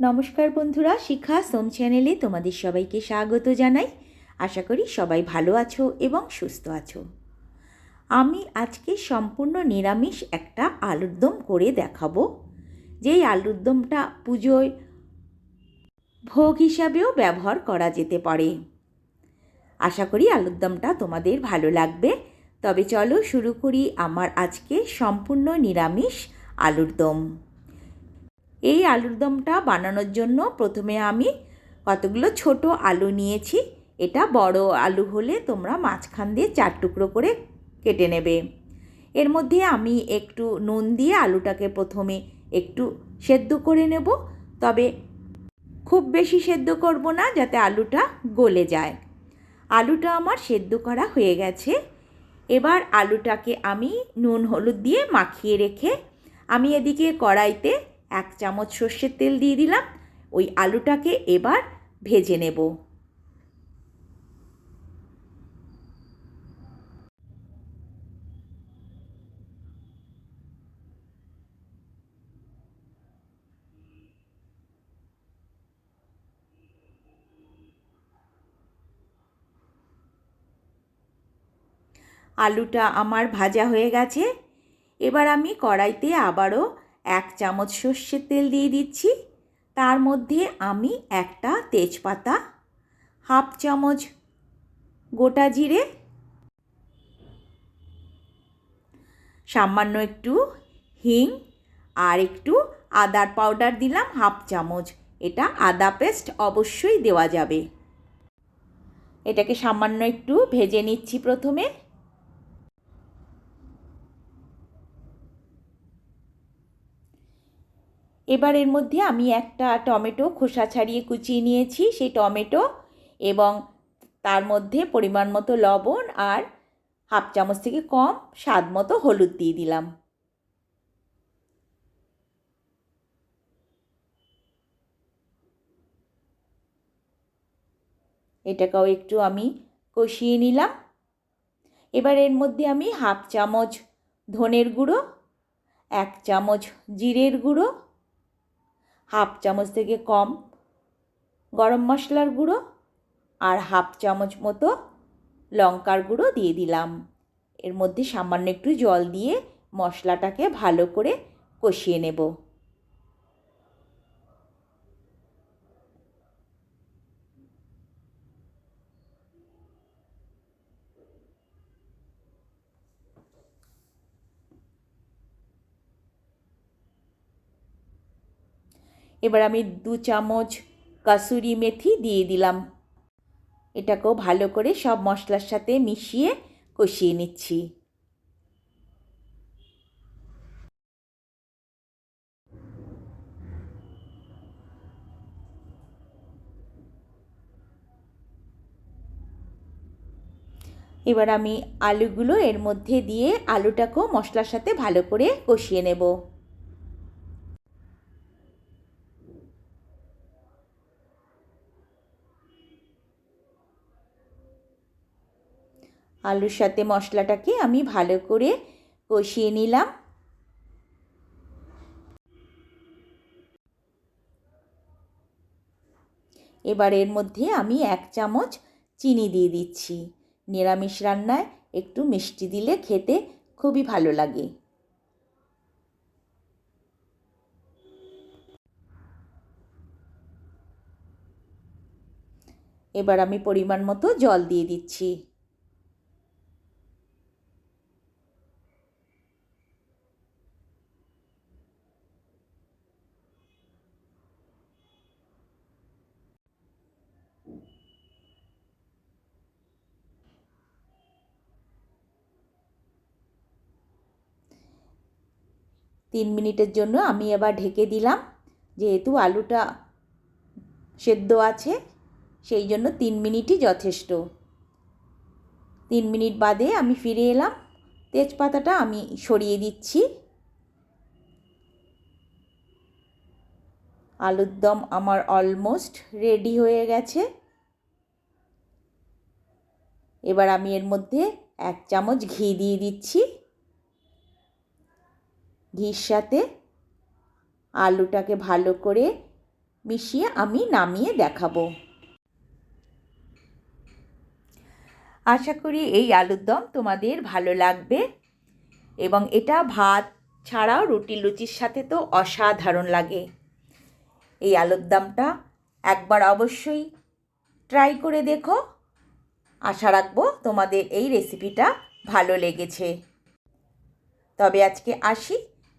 নমস্কার বন্ধুরা, শিখা সোম চ্যানেলে তোমাদের সবাইকে স্বাগত জানাই। আশা করি সবাই ভালো আছো এবং সুস্থ আছো। আমি আজকে সম্পূর্ণ নিরামিষ একটা আলুর দম করে দেখাবো। যেই আলুর দমটা পুজোয় ভোগ হিসাবেও ব্যবহার করা যেতে পারে। আশা করি আলুর দমটা তোমাদের ভালো লাগবে। তবে চলো শুরু করি আমার আজকে সম্পূর্ণ নিরামিষ আলুর দম। এই আলুর দমটা বানানোর জন্য প্রথমে আমি কতগুলো ছোট আলু নিয়েছি। এটা বড় আলু হলে তোমরা মাঝখান দিয়ে চার টুকরো করে কেটে নেবে। এর মধ্যে আমি একটু নুন দিয়ে আলুটাকে প্রথমে একটু সেদ্ধ করে নেব। তবে খুব বেশি সেদ্ধ করব না যাতে আলুটা গলে যায়। আলুটা আমার সেদ্ধ করা হয়ে গেছে। এবার আলুটাকে আমি নুন হলুদ দিয়ে মাখিয়ে রেখে আমি এদিকে কড়াইতে এক চামচ সর্ষের তেল দিয়ে দিলাম। ওই আলুটাকে এবার ভেজে নেব। আলুটা আমার ভাজা হয়ে গেছে। এবার আমি কড়াইতে আবারও এক চামচ সর্ষের তেল দিয়ে দিচ্ছি। তার মধ্যে আমি একটা তেজপাতা, হাফ চামচ গোটা জিরে, সামান্য একটু হিং আর একটু আদার পাউডার দিলাম হাফ চামচ। এটা আদা পেস্ট অবশ্যই দেওয়া যাবে। এটাকে সামান্য একটু ভেজে নিচ্ছি প্রথমে। এবার এর মধ্যে আমি একটা টমেটো খোসা ছাড়িয়ে কুচিয়ে নিয়েছি, সেই টমেটো এবং তার মধ্যে পরিমাণ মতো লবণ আর হাফ চামচ থেকে কম স্বাদ মতো হলুদ দিয়ে দিলাম। এটাকেও একটু আমি কষিয়ে নিলাম। এবার এর মধ্যে আমি হাফ চামচ ধনের গুঁড়ো, এক চামচ জিরের গুঁড়ো হাফ চামচ থেকে কম গরম মশলার গুঁড়ো আর হাফ চামচ মতো লঙ্কার গুঁড়ো দিয়ে দিলাম। এর মধ্যে সামান্য একটু জল দিয়ে মশলাটাকে ভালো করে কষিয়ে নেব। এবার আমি দু চামচ কাসুরি মেথি দিয়ে দিলাম। এটাকেও ভালো করে সব মশলার সাথে মিশিয়ে কষিয়ে নিচ্ছি। এবার আমি আলুগুলো এর মধ্যে দিয়ে আলুটাকেও মশলার সাথে ভালো করে কষিয়ে নেব। আলুর সাথে মশলাটাকে আমি ভালো করে কষিয়ে নিলাম। এবার এর মধ্যে আমি এক চামচ চিনি দিয়ে দিচ্ছি। নিরামিষ রান্নায় একটু মিষ্টি দিলে খেতে খুবই ভালো লাগে। এবার আমি পরিমাণ মতো জল দিয়ে দিচ্ছি। তিন মিনিটের জন্য আমি এবার ঢেকে দিলাম। যেহেতু আলুটা সেদ্ধ আছে, সেই জন্য তিন মিনিটই যথেষ্ট। তিন মিনিট বাদে আমি ফিরে এলাম। তেজপাতাটা আমি সরিয়ে দিচ্ছি। আলুর দম আমার অলমোস্ট রেডি হয়ে গেছে। এবার আমি এর মধ্যে এক চামচ ঘি দিয়ে দিচ্ছি। ঘির সাথে আলুটাকে ভালো করে মিশিয়ে আমি নামিয়ে দেখাবো। আশা করি এই আলুর দম তোমাদের ভালো লাগবে এবং এটা ভাত ছাড়াও রুটি লুচির সাথে তো অসাধারণ লাগে। এই আলুর দমটা একবার অবশ্যই ট্রাই করে দেখো। আশা রাখব তোমাদের এই রেসিপিটা ভালো লেগেছে। তবে আজকে আসি